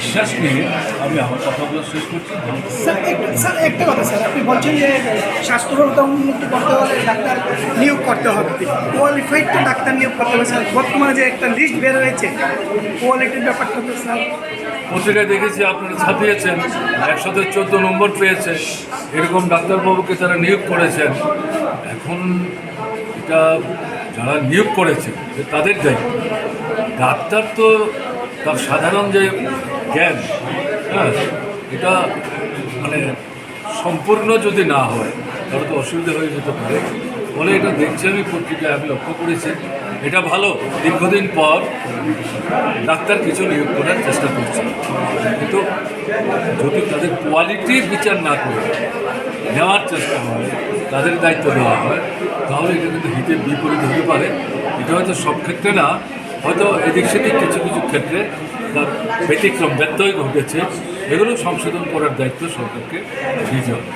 বিশ্বাস নিয়ে আমি আমার কথাগুলো শেষ করছি। স্যার একটা স্যার একটা কথা স্যার আপনি বলছেন যে স্বাস্থ্যসেবা উন্নতি করতে হলে ডাক্তার নিয়োগ করতে হবে। কোয়ালিফাইড তো ডাক্তার নিয়োগ করতে হবে স্যার। বর্তমানে যে একটা লিস্ট বের হয়েছে কোয়ালিটির ব্যাপারটা তো স্যার। পত্রিকায় দেখেছি আপনারা ছাপিয়েছেন একসাথে চোদ্দ নম্বর পেয়েছে। এরকম ডাক্তারবাবুকে তারা নিয়োগ করেছেন এখন এটা যারা নিয়োগ করেছে তাদের দায়িত্ব। ডাক্তার তো তার সাধারণ যে জ্ঞান হ্যাঁ এটা মানে সম্পূর্ণ যদি না হয়, তাহলে তো অসুবিধা হয়ে যেতে পারে। ফলে এটা দেখছি আমি, পত্রিকায় আমি লক্ষ্য করেছি। এটা ভালো, দীর্ঘদিন পর ডাক্তার কিছু নিয়োগ করার চেষ্টা করছে। কিন্তু যদি তাদের কোয়ালিটির বিচার না করে নেওয়ার চেষ্টা হয়, তাদের দায়িত্ব দেওয়া হয়, তাহলে এটা কিন্তু হিতে বিপরীত হতে পারে। এটা হয়তো সব ক্ষেত্রে না হয়তো এদিক সেদিক কিছু কিছু ক্ষেত্রে তার ব্যতিক্রম, ব্যত্যয় ঘটেছে। এগুলো সংশোধন করার দায়িত্ব সরকারকে দিতে হবে।